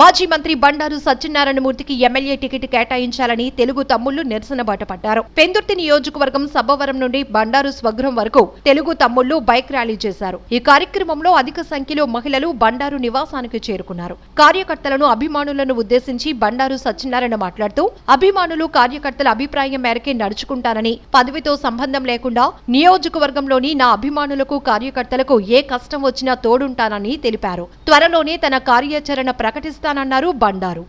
మాజీ మంత్రి Bandaru సత్యనారాయణమూర్తికి MLA ticket కేటాయించాలని తెలుగు తమ్ముళ్ళు నిరసన బాటపడ్డారు. పెందుర్తి నియోజకవర్గం సబ్బవరం నుండి బండారు స్వగృహం వరకు తెలుగు తమ్ముళ్ళు బైక్ ర్యాలీ చేశారు. ఈ కార్యక్రమంలో అధిక సంఖ్యలో మహిళలు బండారు నివాసానికి చేరుకున్నారు. కార్యకర్తలను అభిమానులను ఉద్దేశించి బండారు సత్యనారాయణ మాట్లాడుతూ అభిమానులు కార్యకర్తల అభిప్రాయం మేరకే నడుచుకుంటానని పదవితో సంబంధం లేకుండా నియోజకవర్గంలోని నా అభిమానులకు కార్యకర్తలకు ఏ కష్టం వచ్చినా తోడుంటానని తెలిపారు. త్వరలోనే తన కార్యాచరణ ప్రకటిస్తానన్నారు బండారు.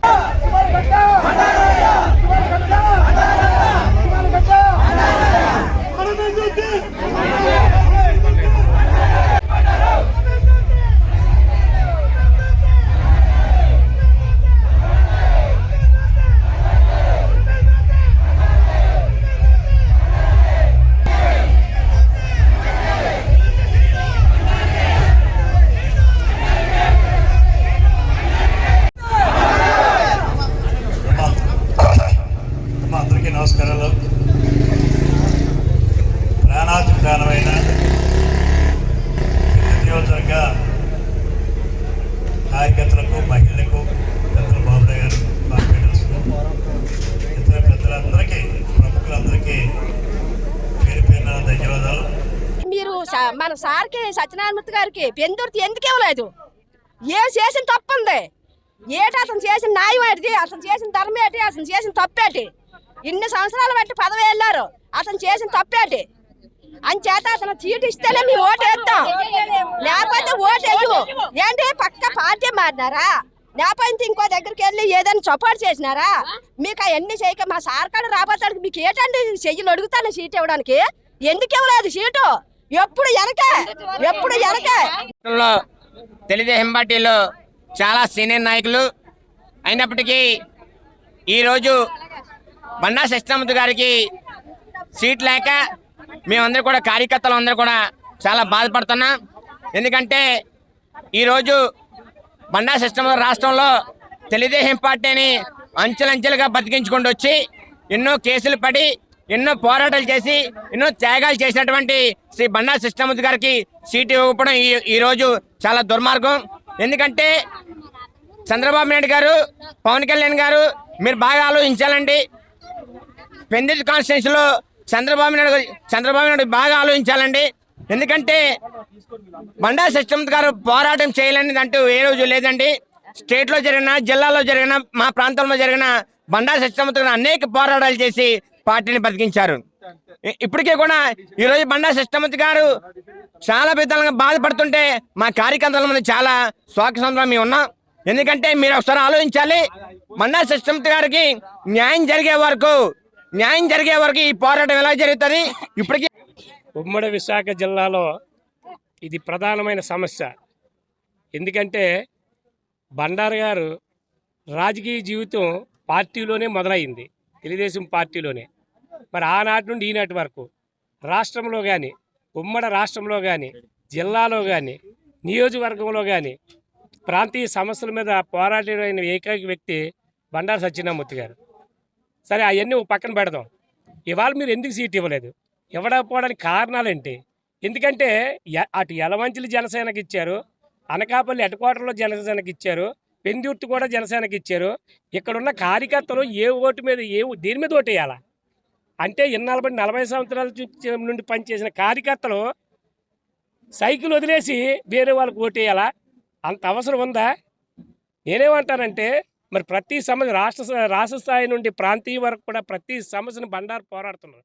మన సార్కి సత్యనారాయణమూర్తి గారికి పెందుర్తి ఎందుకు ఇవ్వలేదు? ఏం చేసిన తప్పుంది ఏటి అతను చేసిన న్యాయం ఏంటి? అతను చేసిన ధర్మం ఏంటి? అతను చేసిన తప్పేటి ఇన్ని సంవత్సరాలు బట్టి పదవి వెళ్ళారు అతను చేసిన తప్పేటి అంచేత అతను చీటు ఇస్తేనే మీ ఓటు వేస్తాం లేకపోతే ఓటు వేయము ఏంటి? పక్క పార్టీ మారినారా? లేకపోతే ఇంకో దగ్గరికి వెళ్ళి ఏదైనా సపోర్ట్ చేసినారా? మీకు అవన్నీ చేయక మా సార్ కాడ రాబోతాడు. మీకు ఏటండి? చెయ్యలు అడుగుతాను సీట్ ఇవ్వడానికి. ఎందుకు ఇవ్వలేదు సీటు? ఎప్పుడు వెనక ఎప్పుడు వెనక తెలుగుదేశం పార్టీలో చాలా సీనియర్ నాయకులు అయినప్పటికీ ఈరోజు బండా సత్యనారాయణ గారికి సీట్ లేక మేమందరూ కూడా కార్యకర్తలు అందరూ కూడా చాలా బాధపడుతున్నాం. ఎందుకంటే ఈరోజు బండా సత్యనారాయణ రాష్ట్రంలో తెలుగుదేశం పార్టీని అంచెలంచెలుగా బతికించుకుంటూ వచ్చి ఎన్నో కేసులు పడి ఎన్నో పోరాటాలు చేసి ఎన్నో త్యాగాలు చేసినటువంటి శ్రీ బండా కృష్ణమూర్తి గారికి సీటు ఇవ్వకపోవడం ఈ ఈరోజు చాలా దుర్మార్గం. ఎందుకంటే చంద్రబాబు నాయుడు గారు పవన్ కళ్యాణ్ గారు మీరు బాగా ఆలోచించాలండి. పెందిటి కాన్స్టిట్యూన్సీలో చంద్రబాబు నాయుడు చంద్రబాబు నాయుడు బాగా ఆలోచించాలండి. ఎందుకంటే బండా సత్యమూర్తి గారు పోరాటం చేయాలనేది అంటూ ఏ రోజు లేదండి. స్టేట్లో జరిగిన జిల్లాలో జరిగిన మా ప్రాంతంలో జరిగిన బండా సత్యమూర్తి గారు అనేక పోరాటాలు చేసి పార్టీని బతికించారు. ఇప్పటికే కూడా ఈరోజు బండా సత్యమూర్తి గారు చాలా విధాలుగా బాధపడుతుంటే మా కార్యకర్తల మీద చాలా స్వాగతంలో మేము ఉన్నాం. ఎందుకంటే మీరు ఒకసారి ఆలోచించాలి బండా సత్యమూర్తి గారికి న్యాయం జరిగే వరకు న్యాయం జరిగే వరకు ఈ పోరాటం ఎలా జరుగుతుంది? ఇప్పటికీ ఉమ్మడి విశాఖ జిల్లాలో ఇది ప్రధానమైన సమస్య. ఎందుకంటే బండారు గారు రాజకీయ జీవితం పార్టీలోనే మొదలైంది. తెలుగుదేశం పార్టీలోనే. మరి ఆనాటి నుండి ఈనాటి వరకు రాష్ట్రంలో కానీ ఉమ్మడి రాష్ట్రంలో కానీ జిల్లాలో కానీ నియోజకవర్గంలో కానీ ప్రాంతీయ సమస్యల మీద పోరాటమైన ఏకైక వ్యక్తి బండారు సత్యనామూర్తి గారు. సరే అవన్నీ ఒక పక్కన పెడదాం. ఇవాళ మీరు ఎందుకు సీట్ ఇవ్వలేదు? ఇవ్వకపోవడానికి కారణాలేంటి? ఎందుకంటే అటు యలమంచిలి జనసేనకి ఇచ్చారు అనకాపల్లి హెడ్క్వార్టర్లో జనసేనకి ఇచ్చారు పెందుర్తి కూడా జనసేనకి ఇచ్చారు. ఇక్కడున్న కార్యకర్తలు ఏ ఓటు మీద ఏ ఓ- దేని మీద ఓటు వేయాలా అంటే ఇన్నాళ్ళబడి నలభై సంవత్సరాల నుండి పనిచేసిన కార్యకర్తలు సైకిల్ వదిలేసి వేరే వాళ్ళకి ఓటు వేయాలా అంత అవసరం ఉందా? నేనేమంటానంటే మరి ప్రతి సమస్య రాష్ట్ర రాష్ట్ర స్థాయి నుండి ప్రాంతీయ వరకు కూడా ప్రతి సమస్యను బండారు పోరాడుతున్నారు.